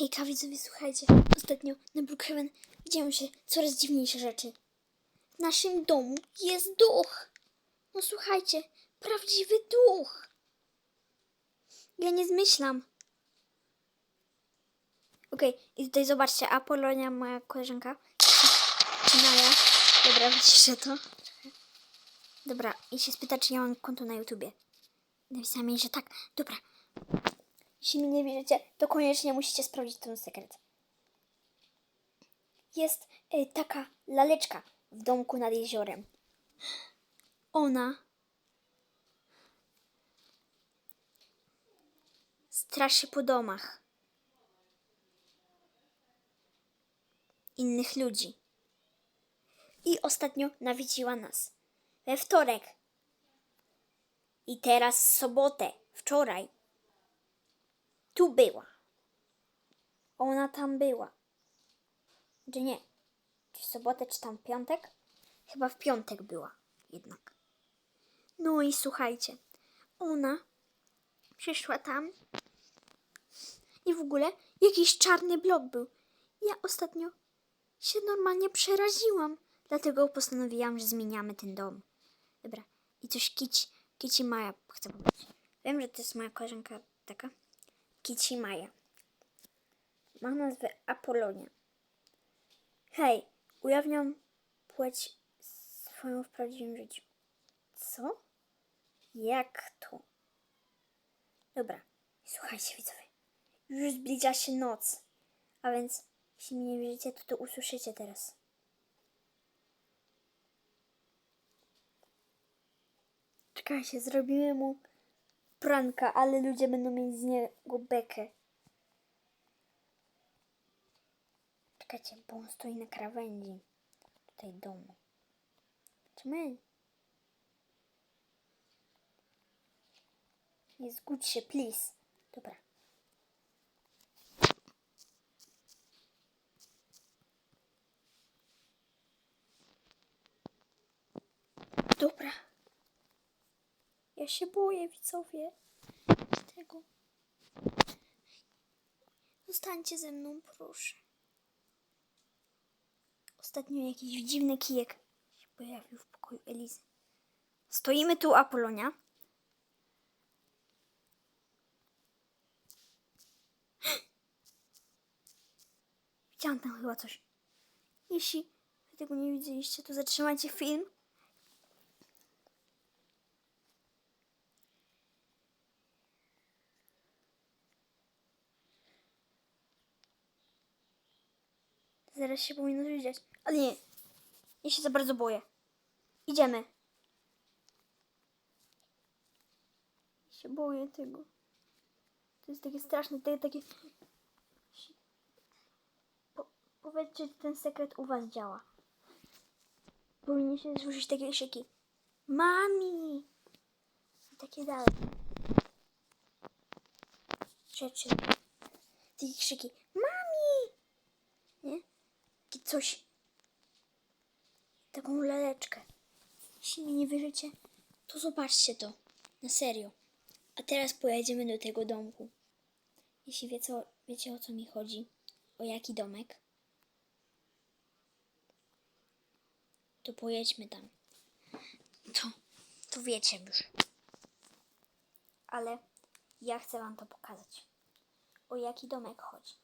Hejka widzowie, słuchajcie, ostatnio na Brookhaven dzieją się coraz dziwniejsze rzeczy. W naszym domu jest duch. No słuchajcie, prawdziwy duch. Ja nie zmyślam. Okej, i tutaj zobaczcie, Apolonia, moja koleżanka, Maja. Dobra, wyciszę to. Dobra, i się spyta, czy ja mam konto na YouTubie. Napisałam jej, że tak. Dobra. Jeśli mi nie wierzycie, to koniecznie musicie sprawdzić ten sekret. Jest y, taka laleczka w domku nad jeziorem. Ona straszy po domach innych ludzi. I ostatnio nawiedziła nas. We wtorek. I teraz sobotę. Wczoraj. Tu była. Ona tam była. Czy nie? Czy w sobotę, czy tam w piątek? Chyba w piątek była jednak. No i słuchajcie. Ona przyszła tam i w ogóle jakiś czarny blok był. Ja ostatnio się normalnie przeraziłam. Dlatego postanowiłam, że zmieniamy ten dom. Dobra. I coś Kici, Kici Maja chcę powiedzieć. Wiem, że to jest moja koleżanka taka. Kici Maja. Ma nazwę Apolonia. Hej, ujawniam płeć swoją w prawdziwym życiu. Co? Jak to? Dobra, słuchajcie widzowie. Już zbliża się noc. A więc, jeśli mi nie wierzycie, to to usłyszycie teraz. Czekajcie, zrobimy mu pranka, ale ludzie będą mieć z niego bekę. Czekajcie, bo on stoi na krawędzi tutaj domu. Czy my? Nie zgódź się, please. Dobra. Dobra. Ja się boję, widzowie. Tego. Zostańcie ze mną, proszę. Ostatnio jakiś dziwny kijek się pojawił w pokoju Elizy. Stoimy tu, Apolonia. Widziałam tam chyba coś. Jeśli tego nie widzieliście, to zatrzymajcie film. Zaraz się powinno widzieć. Ale nie. Ja się za bardzo boję. Idziemy. Ja się boję tego. To jest takie straszne, takie... takie... Po, powiedzcie, czy ten sekret u was działa. Powinien się słyszeć takie krzyki. Mami! I takie dalej. Rzeczy. Takie krzyki. Coś. Taką laleczkę. Jeśli mi nie wierzycie, to zobaczcie to. Na serio. A teraz pojedziemy do tego domku. Jeśli wie co, wiecie o co mi chodzi, o jaki domek, to pojedźmy tam. To, to wiecie już. Ale ja chcę wam to pokazać. O jaki domek chodzi.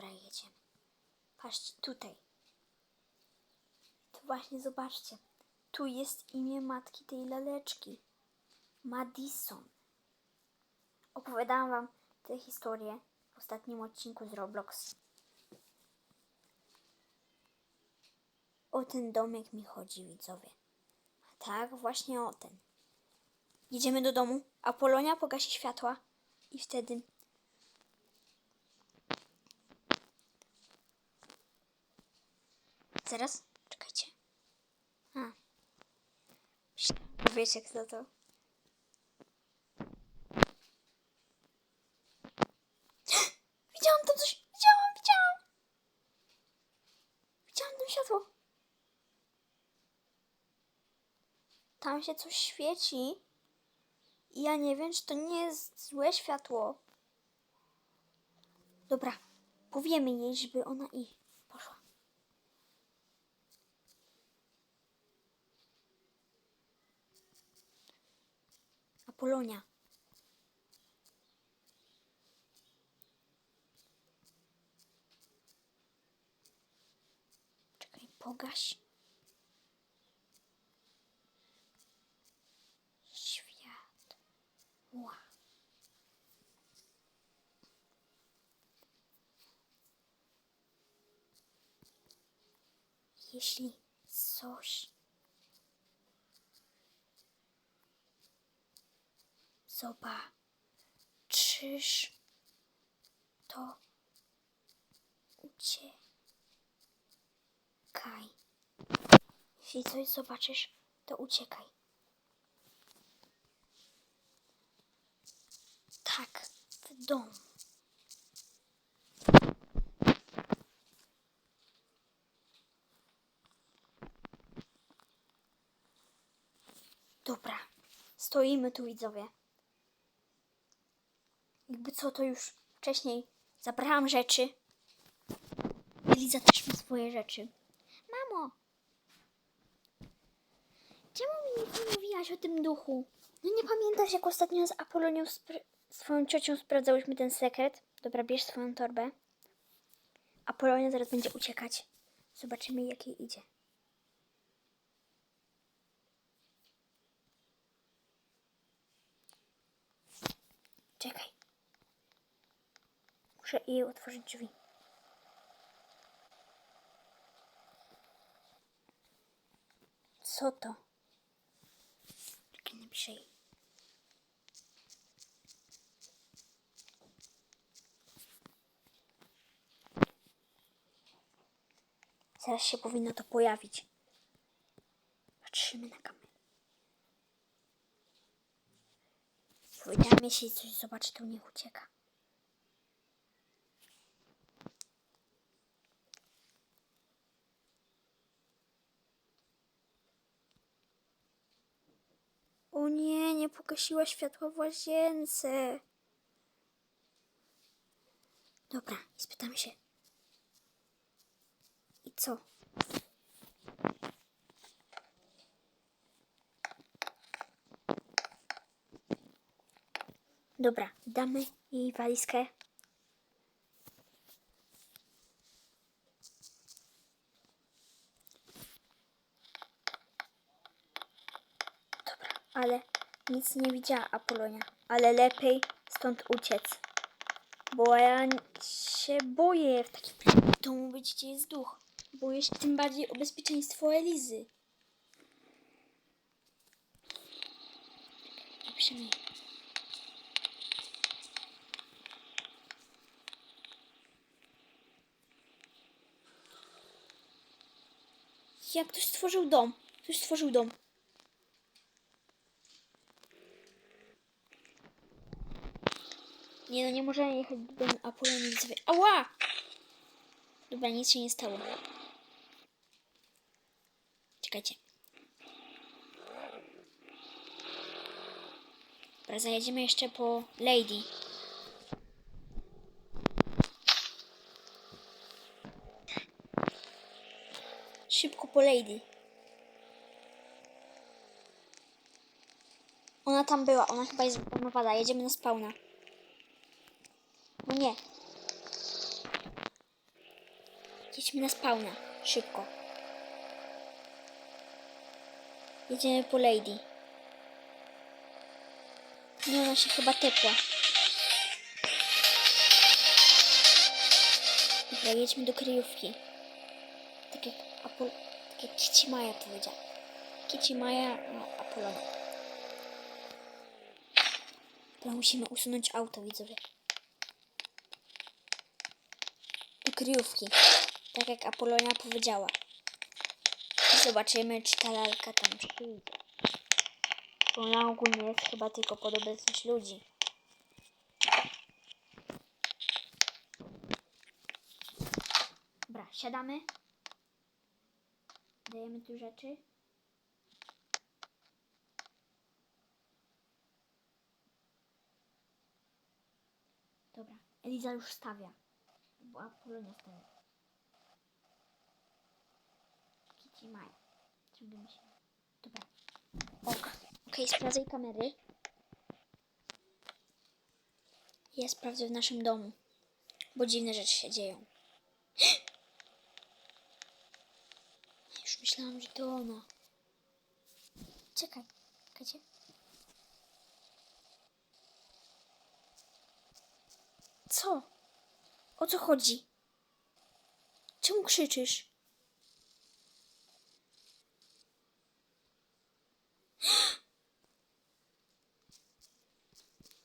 Dobra, jedziemy. Patrzcie, tutaj. To właśnie zobaczcie. Tu jest imię matki tej laleczki. Madison. Opowiadałam wam tę historię w ostatnim odcinku z Roblox. O ten domek mi chodzi, widzowie. Tak, właśnie o ten. Jedziemy do domu, a Polonia pogasi światła i wtedy Zaraz, czekajcie. A. Wiecie kto to? Widziałam tam coś! Widziałam, widziałam! Widziałam tam światło. tam się coś świeci. I ja nie wiem, czy to nie jest złe światło. Dobra, powiemy jej, żeby ona i Apolonia. Czekaj, pogaś. Światła. Jeśli coś zobaczysz, to uciekaj. Jeśli coś zobaczysz, to uciekaj. Tak, w domu. Dobra, stoimy tu widzowie. Co, to już wcześniej zabrałam rzeczy. Eliza też ma swoje rzeczy. Mamo! Czemu mi nie mówiłaś o tym duchu? No nie pamiętasz, jak ostatnio z Apolonią, swoją ciocią sprawdzałyśmy ten sekret? Dobra, bierz swoją torbę. Apolonia zaraz będzie uciekać. Zobaczymy, jak jej idzie. Czekaj. Muszę jej otworzyć drzwi. Co to? Czekaj, napiszę jej. Zaraz się powinno to pojawić. Patrzymy na kamerę. Powiedziałam, jeśli coś zobaczy, to niech ucieka. O nie, nie pogasiła światła w łazience. Dobra, i spytam się. I co? Dobra, damy jej walizkę. Dobra, ale nic nie widziała Apolonia. Ale lepiej stąd uciec. Bo ja się boję w takim domu być, gdzie jest duch. Boję się tym bardziej o bezpieczeństwo Elizy. Jej. Jak ktoś stworzył dom. Ktoś stworzył dom. Nie no, nie możemy jechać do Apolonii widzowie. Ała! Dobra, nic się nie stało. Czekajcie. Dobra, zajedziemy jeszcze po Lady. Szybko po Lady. Ona tam była, ona chyba jest zbanowana. Jedziemy na spawna. No nie. Jedźmy na spawna. Szybko. Jedziemy po Lady. Nie, ona się chyba tepła. Dobra, jedźmy do kryjówki. Tak jak, Apol tak jak Kici Maja powiedziała. Maja, no Apolonia. Dobra, musimy usunąć auto, widzowie. kryjówki. Tak jak Apolonia powiedziała. I zobaczymy, czy ta lalka tam przyjdzie. Ona ogólnie jest chyba tylko pod obecność ludzi. Dobra, siadamy. Dajemy tu rzeczy. Dobra, Eliza już stawia. Bo Polonia stawia. Kitty. Ciągle mi się... Dobra. Ok. Okej, sprawdzaj kamery. Ja sprawdzę w naszym domu. Bo dziwne rzeczy się dzieją. Już myślałam, że to ona. Czekaj. Czekajcie. Co? O co chodzi? Czemu krzyczysz?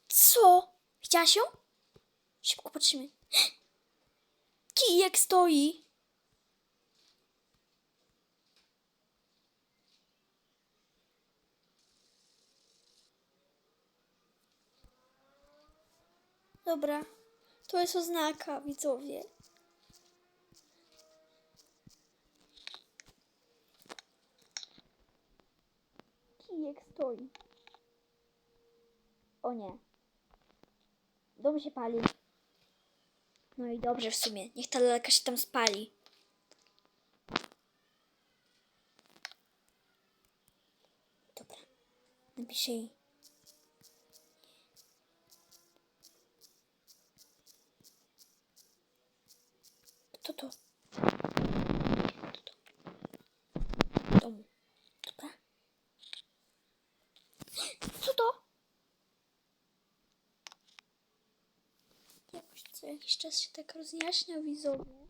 Co? Widziałaś ją? Szybko patrzymy. Kijek stoi. Dobra, to jest oznaka, widzowie. Kijek stoi. O nie. Dom się pali. No i dobrze w sumie. Niech ta lalka się tam spali. Dobra. Napiszę jej. Kto to? Kto to? W domu. Dobra. Co to? Jakoś co jakiś czas się tak rozjaśnia widzowie.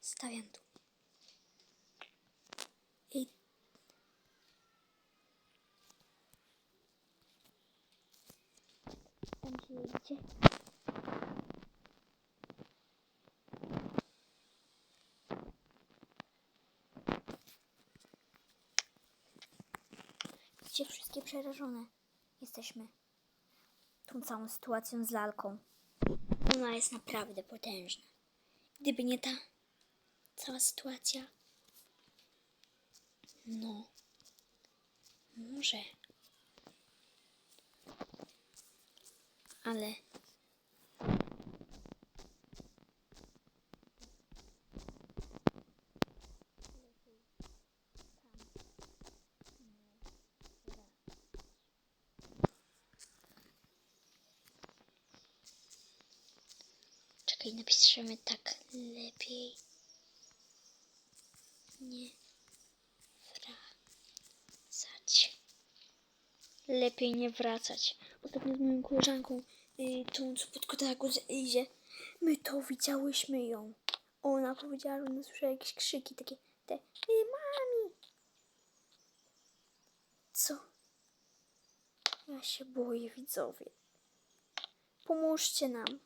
Stawiam tu. I tam się jedzie. Widzicie, wszystkie przerażone jesteśmy tą całą sytuacją z lalką. Ona jest naprawdę potężna. Gdyby nie ta cała sytuacja, no, może. Ale czekaj, napiszemy tak lepiej. Nie wracać. Lepiej nie wracać. Ostatnio z moją koleżanką, yy, tą co pod kotaku idzie, my to widziałyśmy ją. Ona powiedziała, że ona słyszała jakieś krzyki takie, te, yy, mami. Co? Ja się boję, widzowie. Pomóżcie nam.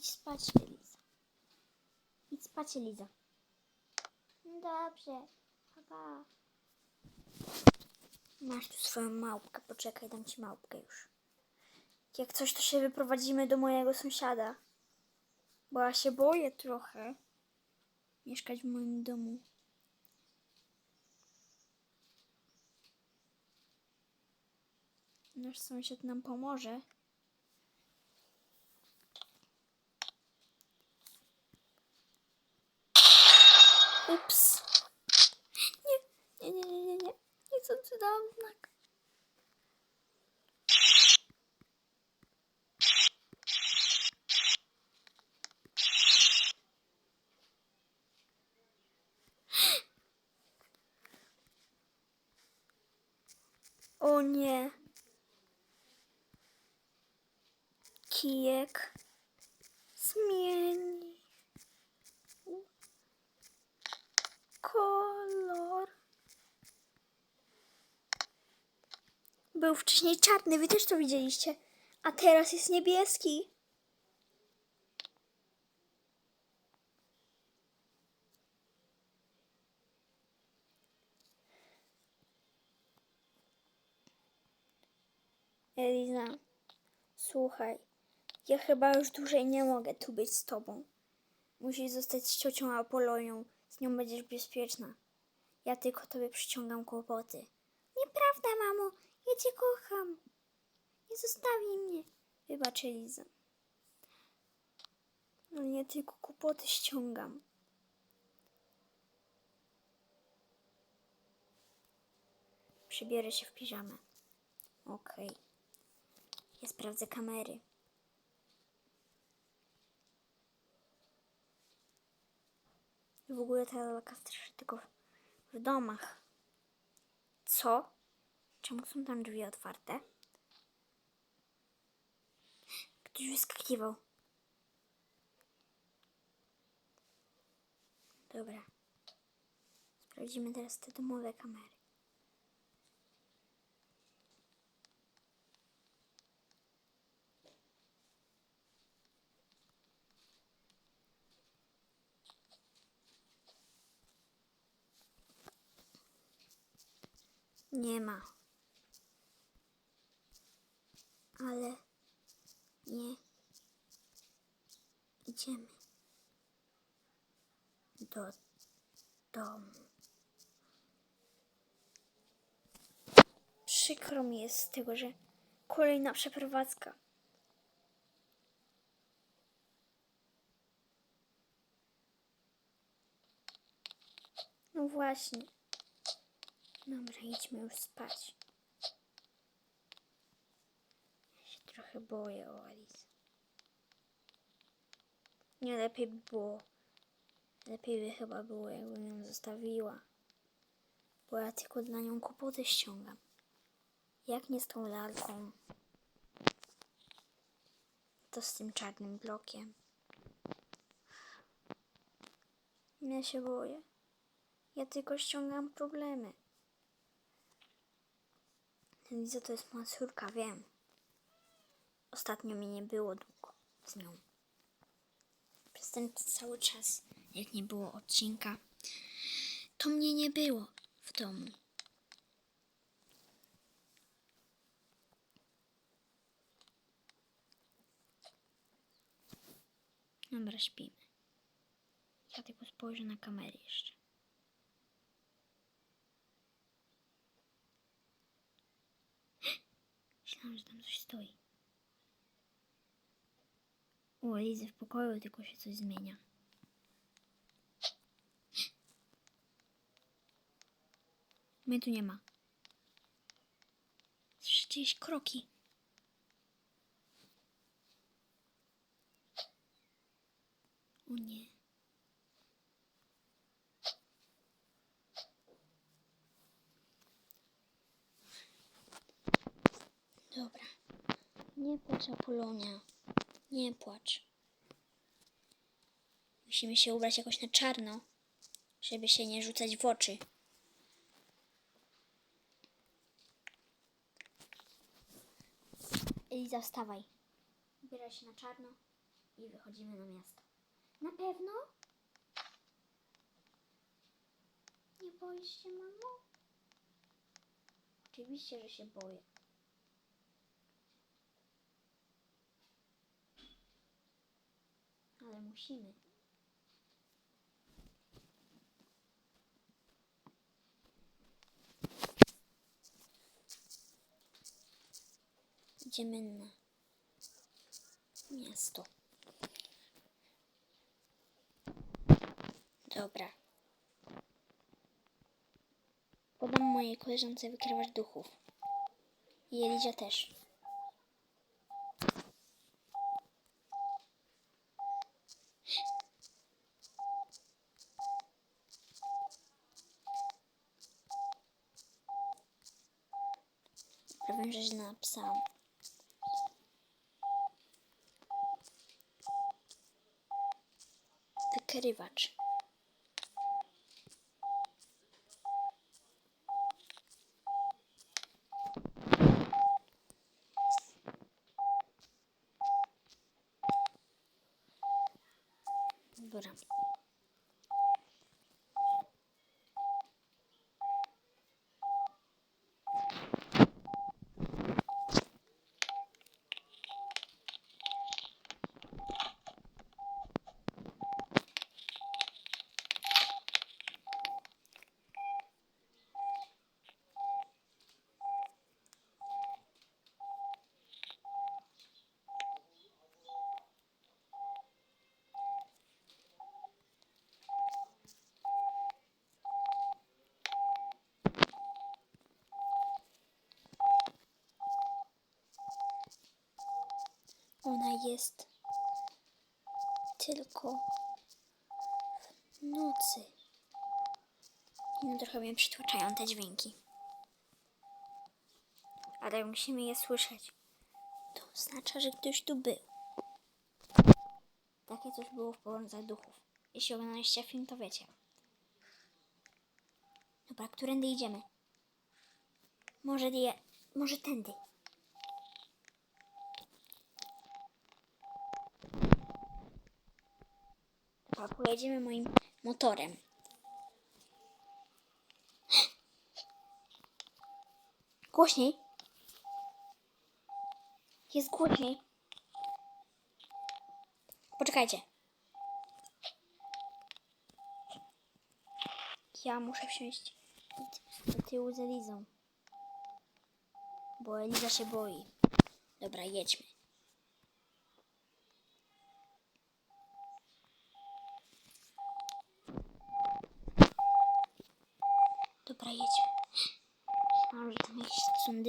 Spać, Eliza. Idź spać, Eliza. Dobrze. Pa. Masz tu swoją małpkę. Poczekaj, dam ci małpkę już. Jak coś, to się wyprowadzimy do mojego sąsiada. Bo ja się boję trochę mieszkać w moim domu. Nasz sąsiad nam pomoże. Ups. Nie, nie, nie, nie, nie, nie. O nie. Kijek zmieni kolor. Był wcześniej czarny, wy też to widzieliście. A teraz jest niebieski. Eliza, słuchaj, ja chyba już dłużej nie mogę tu być z tobą. Musisz zostać z ciocią Apolonią, z nią będziesz bezpieczna. Ja tylko tobie przyciągam kłopoty. Nieprawda, mamo, ja cię kocham. Nie zostawij mnie. Wybacz, Eliza. Ale ja tylko kłopoty ściągam. Przybierę się w piżamę. Okej. Ja sprawdzę kamery. W ogóle ta lalka tylko w domach. Co? Czemu są tam drzwi otwarte? Ktoś wyskakiwał. Dobra. Sprawdzimy teraz te domowe kamery. Nie ma. Ale nie idziemy do domu. Przykro mi jest z tego, że kolejna przeprowadzka. No właśnie. Dobra, idźmy już spać. Ja się trochę boję o Alice. Nie lepiej by było. Lepiej by chyba było, jakbym ją zostawiła. Bo ja tylko dla nią kłopoty ściągam. Jak nie z tą lalką, to z tym czarnym blokiem. Ja się boję. Ja tylko ściągam problemy. Liza to jest moja córka, wiem. Ostatnio mnie nie było długo z nią. Przez ten cały czas, jak nie było odcinka, to mnie nie było w domu. Dobra, śpimy. Ja tylko spojrzę na kamery jeszcze. Myślałam, że tam coś stoi. U Elizy w pokoju tylko się coś zmienia. Mnie tu nie ma. Słyszę czyjeś kroki. O nie. Dobra. Nie płacz, Apolonia. Nie płacz. Musimy się ubrać jakoś na czarno, żeby się nie rzucać w oczy. Eliza, wstawaj. Ubieraj się na czarno i wychodzimy na miasto. Na pewno? Nie boisz się, mamo? Oczywiście, że się boję. Ale musimy. Idziemy na miasto. Dobra. Podam mojej koleżance wykrywać duchów. I Eliza też. Prawie że źle napisałam. Wykrywacz. Dobra. Jest tylko w nocy. No trochę mnie przytłaczają te dźwięki. Ale musimy je słyszeć. To oznacza, że ktoś tu był. Takie coś było w Połącach Duchów. Jeśli oglądaliście film, to wiecie. Dobra, którędy idziemy? Może może tędy. Dobra, pojedziemy moim motorem. Głośniej. Jest głośniej. Poczekajcie. Ja muszę wsiąść do tyłu z Elizą. Bo Eliza się boi. Dobra, jedźmy. Dobra, jedźmy. Myślałam, że tam jakieś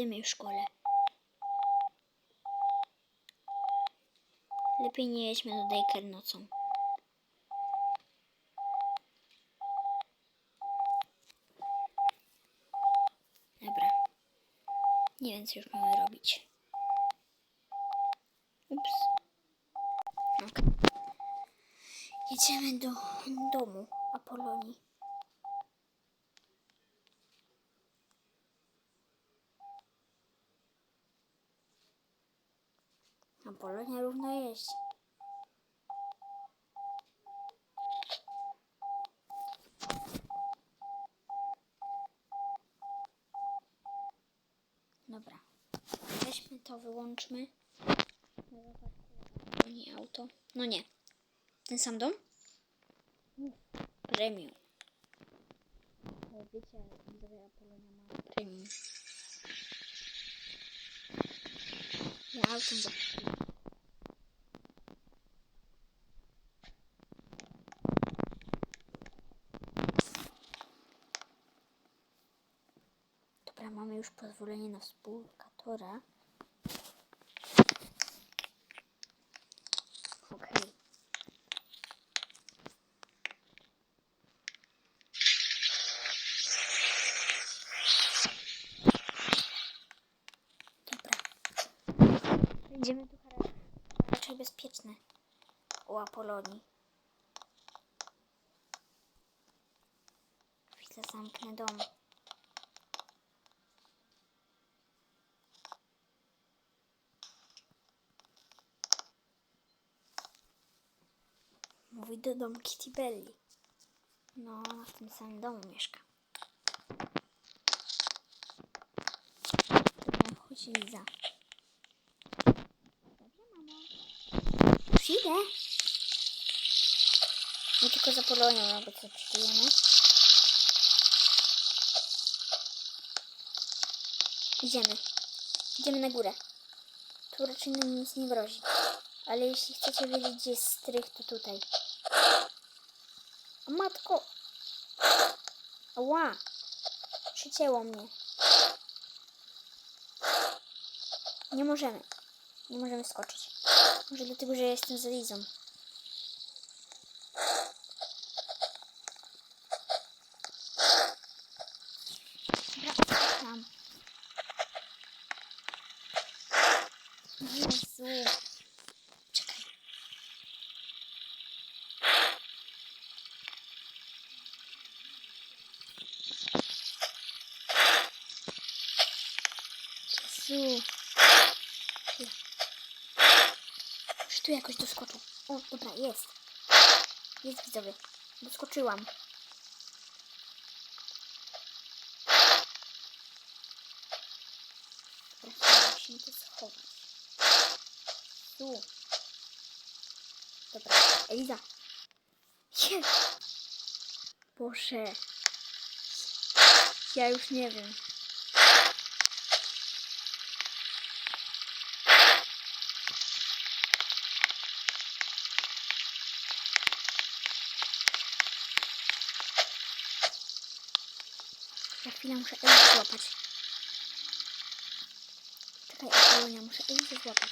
w szkole. Lepiej nie jedźmy do Daycare nocą. Dobra. Nie wiem, co już mamy robić. Ups. Ok. Jedziemy do domu Apolonii. Apolonia równo jeździ. Dobra. Weźmy to, wyłączmy. Nie auto. No nie. Ten sam dom? Premium. Wiecie, widzowie Apolonia ma premium. Ja autem zakupiłem. Dobra, mamy już pozwolenie na współlokatora. Okej. Dobra. Będziemy tu ra- raczej bezpieczne u Apolonii. Chwilę zamknę dom. Mówi do domu Kitty Belli. No, ona w tym samym domu mieszka. Dobra, chodź Liza. Dobrze, mamo. Już idę. Nie tylko za Polonią, jakby co przytujemy. Idziemy. Idziemy na górę. Tu raczej nam nic nie grozi. Ale jeśli chcecie wiedzieć, gdzie jest strych, to tutaj. Matko! Ła! Przycięło mnie. Nie możemy. Nie możemy skoczyć. Może dlatego, że jestem z Elizą. Dobra, odskoczyłam. Jezu. Czekaj. Jezu. Czy tu jakoś doskoczył? O, dobra, jest. Jest widzowie. Doskoczyłam. Musimy to schować. Tu. Dobra, Eliza. Jest. Boże. Ja już nie wiem. Muszę Elizę złapać. Czekaj, Apolonia, muszę Elizę złapać.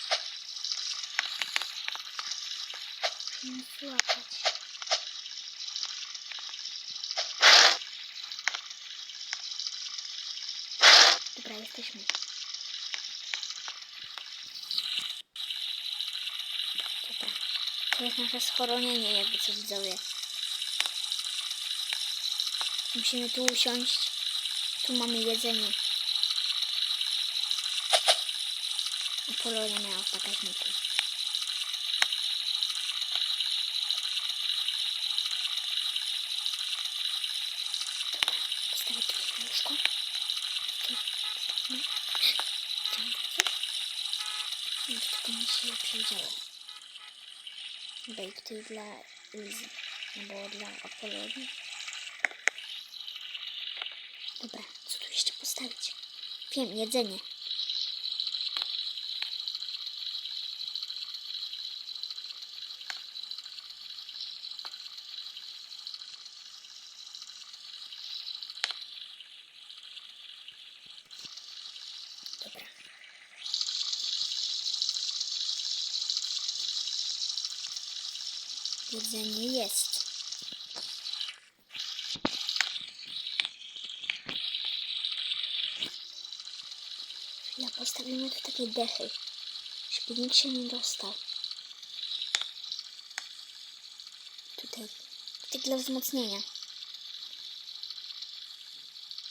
Nie złapać. Dobra, jesteśmy. Dobra. To jest nasze schronienie, jakby co widzowie. Musimy tu usiąść. Tu mamy jedzenie. Apolonia miała w bagażniku. Dobra, postawię tu łóżko. Tu postawimy. Chciałam coś? Nic tylko mi się przewidziało. Bake ty dla Lizy. Albo dla Apolonii. Dobra, co tu jeszcze postawić? Wiem, jedzenie. Dobra. Jedzenie jest. Ja dechy, żeby nikt się nie dostał. Tutaj, tutaj dla wzmocnienia.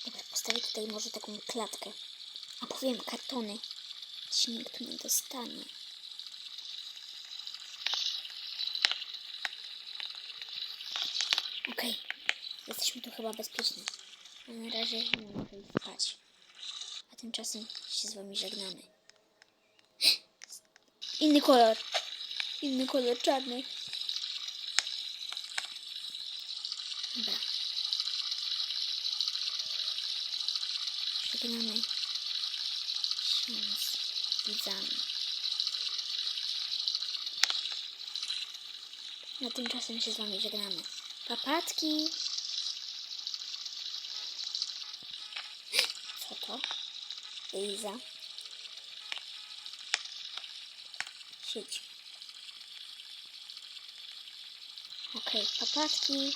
Dobra, postawię tutaj może taką klatkę. A powiem kartony. Się nikt tu nie dostanie. Okej, jesteśmy tu chyba bezpieczni. Na razie nie iść spać. A tymczasem się z wami żegnamy. Inny kolor. Inny kolor, czarny. Dobra. Żegnamy się z widzami. A tymczasem się z wami żegnamy. Papatki. Co to? Liza. Siedź. Okej, papatki.